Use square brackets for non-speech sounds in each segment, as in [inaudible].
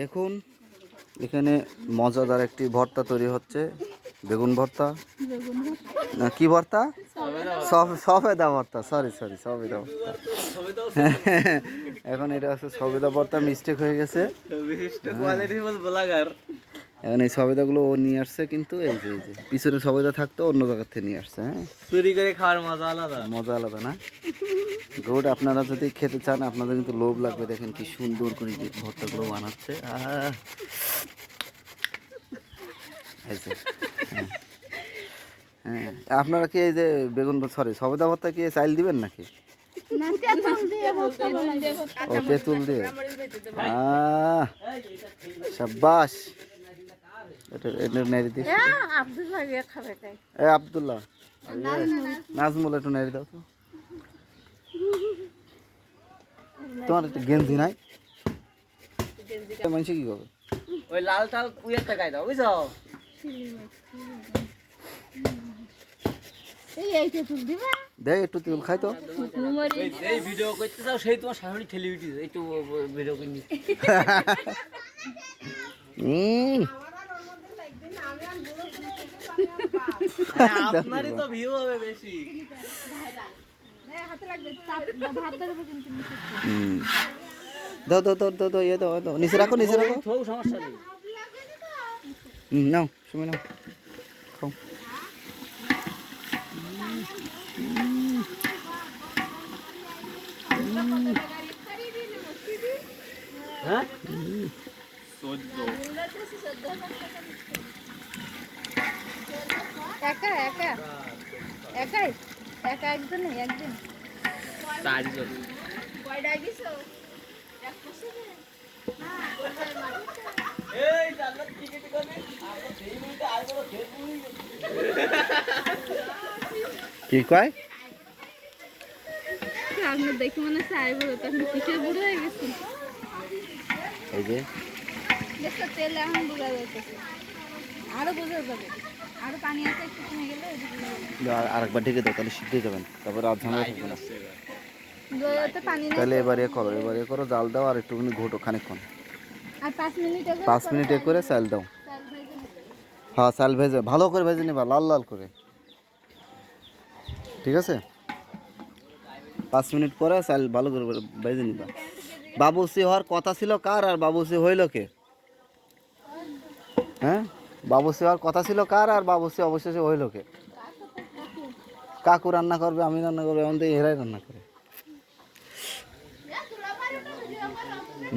দেখুন, এখানে মজাদার একটি ভর্তা তৈরি হচ্ছে। বেগুন ভর্তা। না, কি ভর্তা? সবেদা ভর্তা। সরি সরি সবেদা ভর্তা। এখন এটা আছে সবেদা ভর্তা মিস্টেক হয়ে গেছে। এখন এই সবেদাগুলো ও নিয়ে আসছে কিন্তু এই যে এই যে পিছনে সবেদা থাকতো অন্য জায়গার থেকে নিয়ে আসছে হ্যাঁ? চুরি করে খাওয়ার মজা আলাদা। মজা আলাদা না? গুড আপনারা যদি খেতে চান আপনাদের কিন্তু লোভ লাগবে। দেখেন কি সুন্দর করে যে ভর্তাগুলো বানাচ্ছে। আহ! হ্যাঁ। হ্যাঁ। আপনারা কি এই যে বেগুন সরি সবেদা ভর্তা কি চাইল দিবেন নাকি? ও তেঁতুল দিয়ে। আহ! সাব্বাস! এটা এটা নেড়ে দিস। এ আব্দুল্লাহ নাজমুল একটু নেড়ে দাও তো। তোমার একটা গেঞ্জি নাই? মানুষ কি করবে ওই লাল টাল উইয়ারটা গাই দাও বুঝছ? দেখ একটু তেল খাই তো। এই এই ভিডিও করতে চাও সেই তোমার শাশুড়ি ঠেলি উঠিছে একটু ভিডিও করে নিচ্ছে। [laughs] আপনারই তো ভিউ হবে বেশি। হুম। দাও দাও দাও দাও দাও ইয়ে দাও দাও। নিচে রাখো নিচে রাখো। থৌ সমস্যা নেই। হুম, নাও সময় নাও। খাও। হ্যাঁ? একা একা? একাই একা একজনই একদিন চারজন। এই জান্নাত টিকিট করে আমরা সেই মিনিটে আর কোনো কি কয়? আপনার দেখে মনে হচ্ছে আই বড় তখন কিসের বুড়ো হয়ে গেছে। এই যে। দেখো তেল এখন আরও বোঝা যাবে আরও বোঝা যাবে। আর- আরেকবার ঢেকে দাও তাহলে সিদ্ধ যাবেন। তারপরে আর ঝামেলা থাকবে না। দইতে পানি নেই। তাহলে এবার এ করো এবার এ করো জাল দাও আর একটুখানি ঘোটো খানিকক্ষণ। পাঁচ মিনিট এ করে চাল দাও। হ্যাঁ চাল ভেজে ভালো করে ভেজে নিবা লাল লাল করে। ঠিক আছে? পাঁচ মিনিট পরে চাল ভালো করে ভেজে নিবা। বাবুসি হওয়ার কথা ছিল কার আর বাবুসি হইল কে? হ্যাঁ? বাবুসি হওয়ার কথা ছিল কার আর বাবুসি অবশেষে হইল কে কাকু রান্না করবে, আমি রান্না করব, এমন তো এরাই রান্না করে।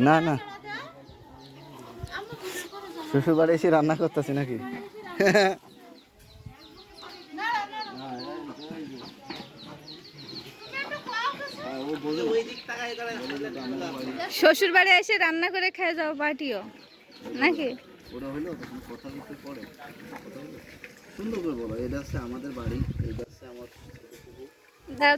না না। শ্বশুর বাড়ি এসে রান্না করতেছি নাকি? শ্বশুর বাড়ি এসে রান্না করে খেয়ে যাও পার্টিও নাকি? ওটা হলো তখন কথা বলতে পড়ে সুন্দর করে বলো এটা হচ্ছে আমাদের বাড়ি এটা হচ্ছে আমার দাও